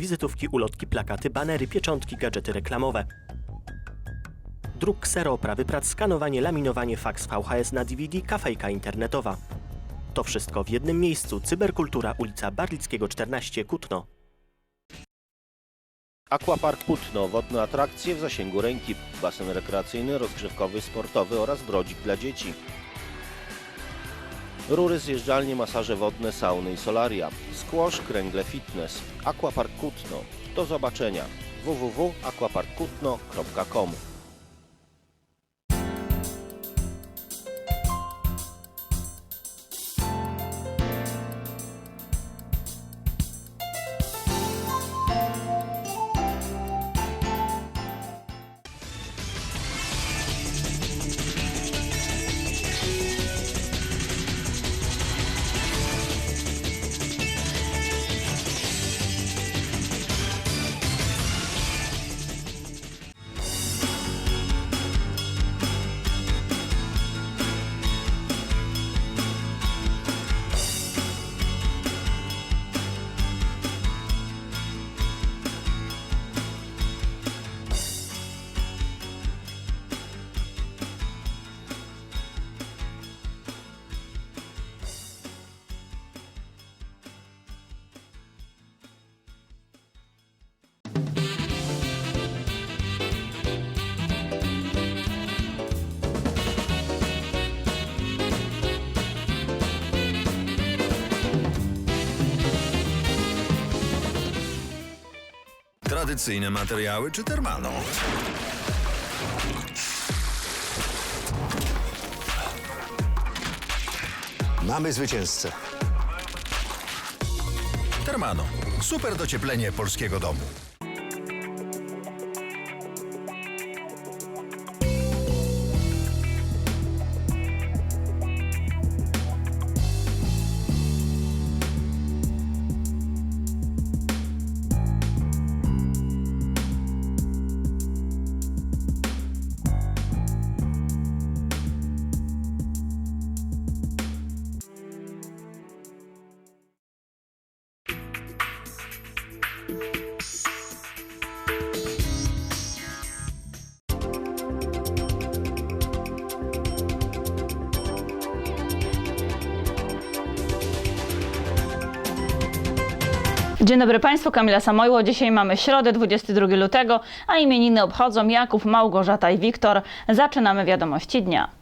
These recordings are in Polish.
Wizytówki, ulotki, plakaty, banery, pieczątki, gadżety reklamowe. Druk ksero, oprawy prac, skanowanie, laminowanie, faks VHS na DVD, kafejka internetowa. To wszystko w jednym miejscu. Cyberkultura, ulica Barlickiego 14, Kutno. Aquapark Putno, wodne atrakcje w zasięgu ręki, basen rekreacyjny, rozgrzewkowy, sportowy oraz brodzik dla dzieci. Rury, zjeżdżalnie, masaże wodne, sauny i solaria. Squash, kręgle fitness. Aquapark Kutno. Do zobaczenia. www.aquaparkkutno.com Tradycyjne materiały czy termano? Mamy zwycięzcę. Termano. Super docieplenie polskiego domu. Dzień dobry Państwu, Kamila Samojło. Dzisiaj mamy środę, 22 lutego, a imieniny obchodzą Jakub, Małgorzata i Wiktor. Zaczynamy wiadomości dnia.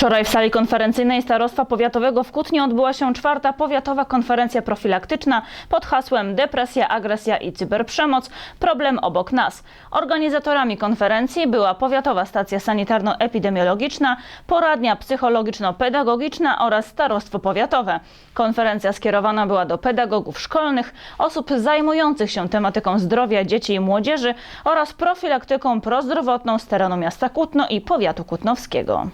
Wczoraj w sali konferencyjnej Starostwa Powiatowego w Kutnie odbyła się czwarta powiatowa konferencja profilaktyczna pod hasłem Depresja, agresja i cyberprzemoc – problem obok nas. Organizatorami konferencji była Powiatowa Stacja Sanitarno-Epidemiologiczna, Poradnia Psychologiczno-Pedagogiczna oraz Starostwo Powiatowe. Konferencja skierowana była do pedagogów szkolnych, osób zajmujących się tematyką zdrowia dzieci i młodzieży oraz profilaktyką prozdrowotną z terenu miasta Kutno i powiatu kutnowskiego.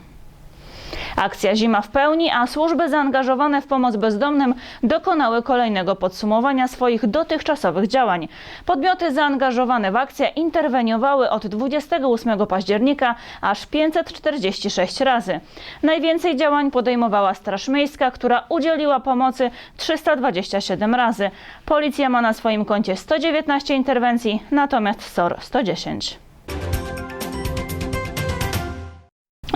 Akcja Zima w pełni, a służby zaangażowane w pomoc bezdomnym dokonały kolejnego podsumowania swoich dotychczasowych działań. Podmioty zaangażowane w akcję interweniowały od 28 października aż 546 razy. Najwięcej działań podejmowała Straż Miejska, która udzieliła pomocy 327 razy. Policja ma na swoim koncie 119 interwencji, natomiast SOR 110.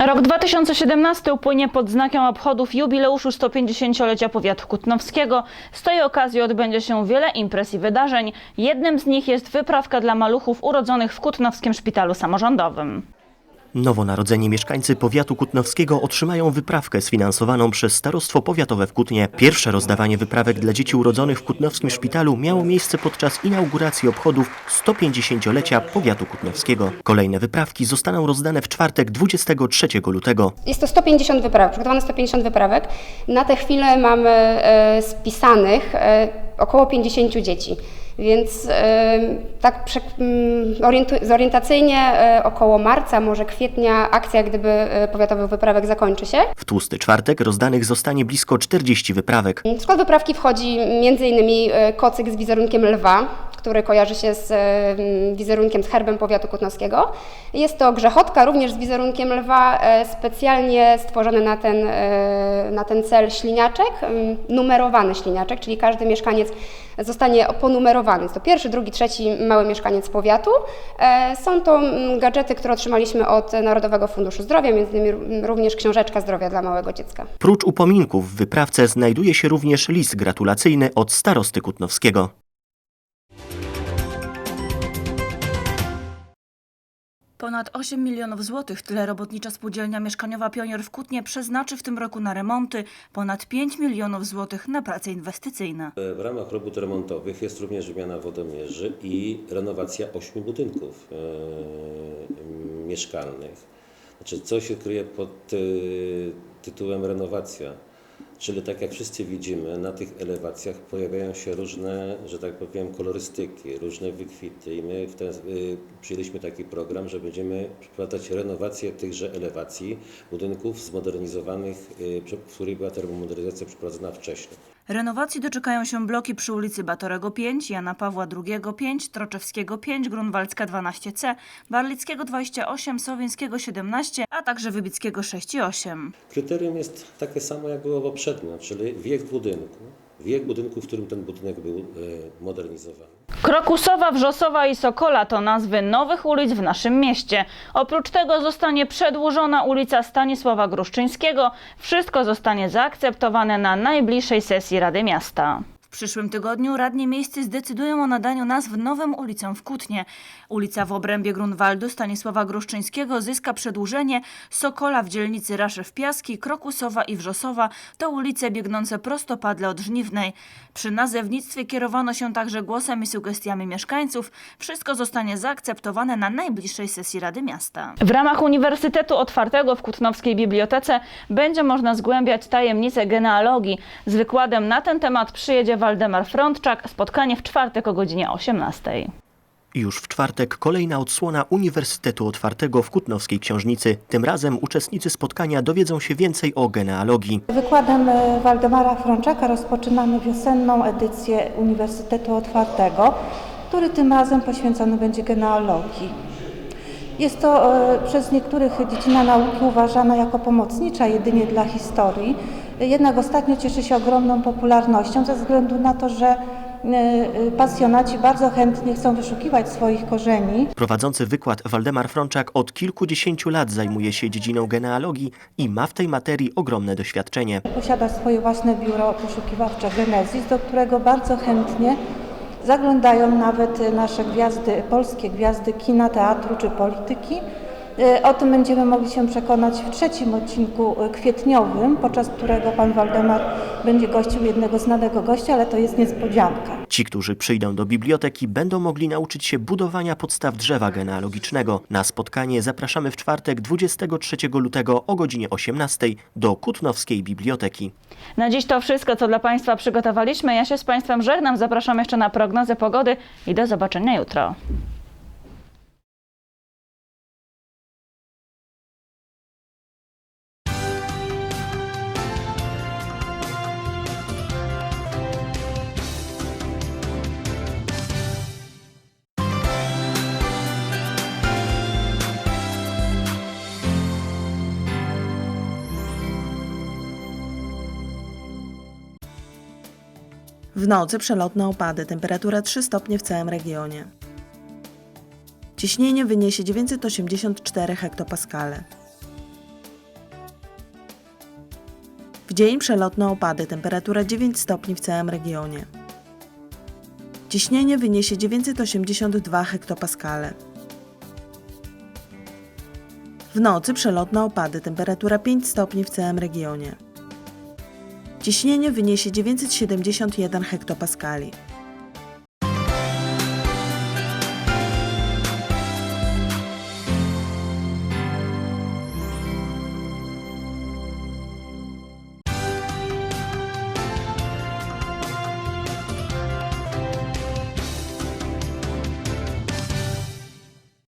Rok 2017 upłynie pod znakiem obchodów jubileuszu 150-lecia powiatu kutnowskiego. Z tej okazji odbędzie się wiele imprez i wydarzeń. Jednym z nich jest wyprawka dla maluchów urodzonych w Kutnowskim Szpitalu Samorządowym. Nowonarodzeni mieszkańcy powiatu kutnowskiego otrzymają wyprawkę sfinansowaną przez Starostwo Powiatowe w Kutnie. Pierwsze rozdawanie wyprawek dla dzieci urodzonych w kutnowskim szpitalu miało miejsce podczas inauguracji obchodów 150-lecia powiatu kutnowskiego. Kolejne wyprawki zostaną rozdane w czwartek 23 lutego. Jest to 150 wyprawek, przygotowane 150 wyprawek. Na tę chwilę mamy e, spisanych e, około 50 dzieci. Więc tak mm, zorientacyjnie e, około marca, może kwietnia akcja, gdyby e, powiatowych wyprawek zakończy się. W tłusty czwartek rozdanych zostanie blisko 40 wyprawek. W skład wyprawki wchodzi m.in. e, kocyk z wizerunkiem lwa, który kojarzy się z wizerunkiem, z herbem powiatu kutnowskiego. Jest to grzechotka również z wizerunkiem lwa, e, specjalnie stworzony na ten, e, na ten cel śliniaczek, numerowany śliniaczek, czyli każdy mieszkaniec zostanie ponumerowany. Jest to pierwszy, drugi, trzeci mały mieszkaniec powiatu. E, Są to gadżety, które otrzymaliśmy od Narodowego Funduszu Zdrowia, między innymi również książeczka zdrowia dla małego dziecka. Prócz upominków w wyprawce znajduje się również list gratulacyjny od starosty Kutnowskiego. Ponad 8 milionów złotych tyle robotnicza spółdzielnia mieszkaniowa Pionier w Kutnie przeznaczy w tym roku na remonty, ponad 5 milionów złotych na prace inwestycyjne. W ramach robót remontowych jest również wymiana wodomierzy i renowacja ośmiu budynków e, mieszkalnych. Znaczy, co się kryje pod y, tytułem renowacja? Czyli tak jak wszyscy widzimy, na tych elewacjach pojawiają się różne, że tak powiem, kolorystyki, różne wykwity i my w ten, y, przyjęliśmy taki program, że będziemy przeprowadzać renowację tychże elewacji budynków zmodernizowanych, y, w których była termomodernizacja przeprowadzona wcześniej. Renowacji doczekają się bloki przy ulicy Batorego 5, Jana Pawła II 5, Troczewskiego 5, Grunwaldzka 12C, Barlickiego 28, Sowińskiego 17, a także Wybickiego 6 i 8. Kryterium jest takie samo, jak było poprzednio, czyli wiek budynku. Wiek budynku, w którym ten budynek był e, modernizowany. Krokusowa, Wrzosowa i Sokola to nazwy nowych ulic w naszym mieście. Oprócz tego zostanie przedłużona ulica Stanisława Gruszczyńskiego. Wszystko zostanie zaakceptowane na najbliższej sesji Rady Miasta. Przyszłym tygodniu radni miejscy zdecydują o nadaniu nazw nowym ulicom w Kutnie. Ulica w obrębie Grunwaldu Stanisława Gruszczyńskiego zyska przedłużenie, Sokola w dzielnicy Raszew Piaski, Krokusowa i Wrzosowa to ulice biegnące prostopadle od Żniwnej. Przy nazewnictwie kierowano się także głosem i sugestiami mieszkańców. Wszystko zostanie zaakceptowane na najbliższej sesji Rady Miasta. W ramach Uniwersytetu Otwartego w Kutnowskiej Bibliotece będzie można zgłębiać tajemnice genealogii. Z wykładem na ten temat przyjedzie Waldemar Frądczak. Spotkanie w czwartek o godzinie 18. Już w czwartek kolejna odsłona Uniwersytetu Otwartego w Kutnowskiej Książnicy. Tym razem uczestnicy spotkania dowiedzą się więcej o genealogii. Wykładem e, Waldemara Frączaka rozpoczynamy wiosenną edycję Uniwersytetu Otwartego, który tym razem poświęcony będzie genealogii. Jest to e, przez niektórych dziedzina nauki uważana jako pomocnicza jedynie dla historii, jednak ostatnio cieszy się ogromną popularnością ze względu na to, że e, e, pasjonaci bardzo chętnie chcą wyszukiwać swoich korzeni Prowadzący wykład Waldemar Frączak od kilkudziesięciu lat zajmuje się dziedziną genealogii i ma w tej materii ogromne doświadczenie. Posiada swoje własne biuro poszukiwawcze Genezis, do którego bardzo chętnie zaglądają nawet nasze gwiazdy, polskie gwiazdy kina, teatru czy polityki. E, O tym będziemy mogli się przekonać w trzecim odcinku e, kwietniowym, podczas którego pan Waldemar będzie gościł jednego znanego gościa, ale to jest niespodzianka. Ci, którzy przyjdą do biblioteki, będą mogli nauczyć się budowania podstaw drzewa genealogicznego. Na spotkanie zapraszamy w czwartek 23 lutego o godzinie 18 do Kutnowskiej Biblioteki. Na dziś to wszystko, co dla Państwa przygotowaliśmy. Ja się z Państwem żegnam. Zapraszam jeszcze na prognozę pogody i do zobaczenia jutro. W nocy przelotne opady, temperatura 3 stopnie w całym regionie. Ciśnienie wyniesie 984 hektopaskale. W dzień przelotne opady, temperatura 9 stopni w całym regionie. Ciśnienie wyniesie 982 hektopaskale. W nocy przelotne opady, temperatura 5 stopni w całym regionie. Ciśnienie wyniesie 971 hektopaskali.